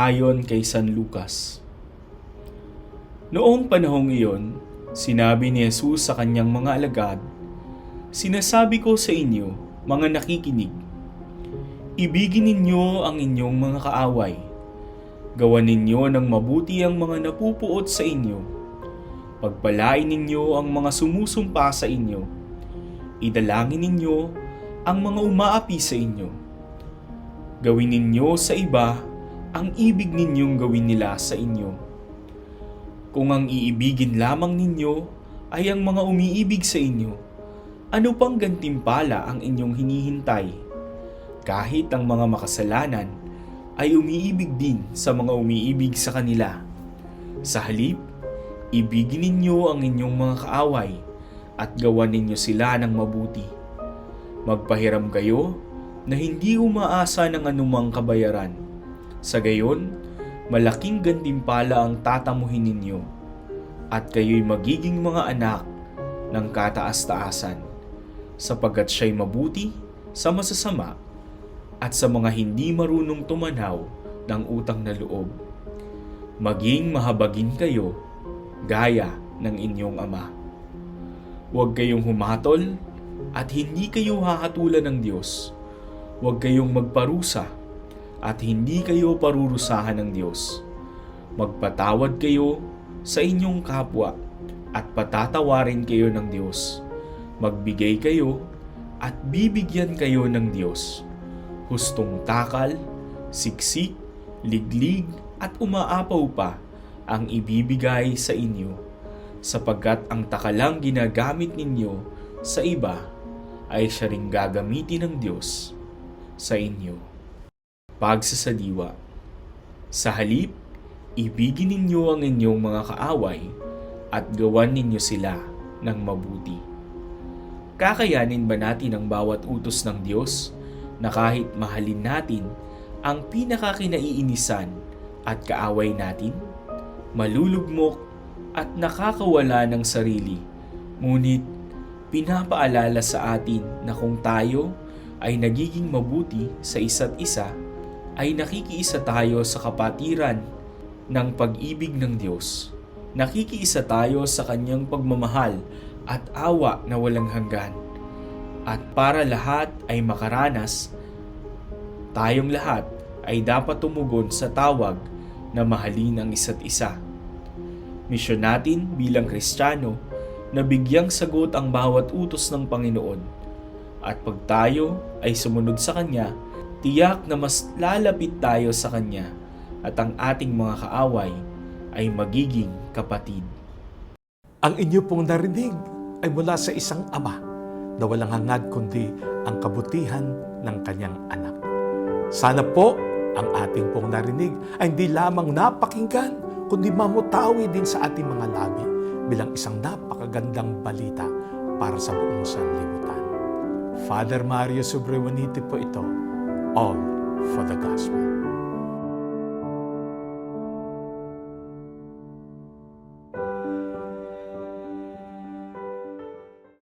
ayon kay San Lucas. Noong panahong iyon, sinabi ni Jesus sa kanyang mga alagad, Sinasabi ko sa inyo, mga nakikinig, ibigin ninyo ang inyong mga kaaway. Gawan ninyo ng mabuti ang mga napupuot sa inyo. Pagpalain ninyo ang mga sumusumpa sa inyo. Idalangin ninyo ang mga umaapi sa inyo Gawin ninyo sa iba ang ibig ninyong gawin nila sa inyo. Kung ang iibigin lamang ninyo ay ang mga umiibig sa inyo, ano pang gantimpala ang inyong hinihintay? Kahit ang mga makasalanan ay umiibig din sa mga umiibig sa kanila. Sa halip, ibigin ninyo ang inyong mga kaaway at gawan ninyo sila ng mabuti. Magpahiram kayo na hindi umaasa ng anumang kabayaran. Sa gayon, malaking gantimpala ang tatamuhin ninyo at kayo'y magiging mga anak ng kataas-taasan sapagkat siya'y mabuti sa masasama at sa mga hindi marunong tumanaw ng utang na loob. Maging mahabagin kayo gaya ng inyong ama. Huwag kayong humatol at hindi kayo hahatulan ng Diyos Huwag kayong magparusa at hindi kayo parurusahan ng Diyos. Magpatawad kayo sa inyong kapwa at patatawarin kayo ng Diyos. Magbigay kayo at bibigyan kayo ng Diyos. Hustong takal, siksik, liglig at umaapaw pa ang ibibigay sa inyo sapagkat ang takalang ginagamit ninyo sa iba ay siya ring gagamitin ng Diyos sa inyo. Pagsasadiwa Sa halip, ibigin ninyo ang inyong mga kaaway at gawan ninyo sila ng mabuti. Kakayanin ba natin ang bawat utos ng Diyos na kahit mahalin natin ang pinakakinaiinisan at kaaway natin? Malulugmok at nakakawala ng sarili, ngunit pinapaalala sa atin na kung tayo ay nagiging mabuti sa isa't isa, ay nakikiisa tayo sa kapatiran ng pag-ibig ng Diyos. Nakikiisa tayo sa kanyang pagmamahal at awa na walang hanggan. At para lahat ay makaranas, tayong lahat ay dapat tumugon sa tawag na mahalin ang isa't isa. Misyon natin bilang Kristiyano na bigyang sagot ang bawat utos ng Panginoon at pag tayo ay sumunod sa Kanya, tiyak na mas lalapit tayo sa Kanya at ang ating mga kaaway ay magiging kapatid. Ang inyo pong narinig ay mula sa isang ama na walang hangad kundi ang kabutihan ng kanyang anak. Sana po ang ating pong narinig ay hindi lamang napakinggan kundi mamutawi din sa ating mga labi bilang isang napakagandang balita para sa buong sanlibutan. Father Mario Sobrewanite po ito, All for the Gospel.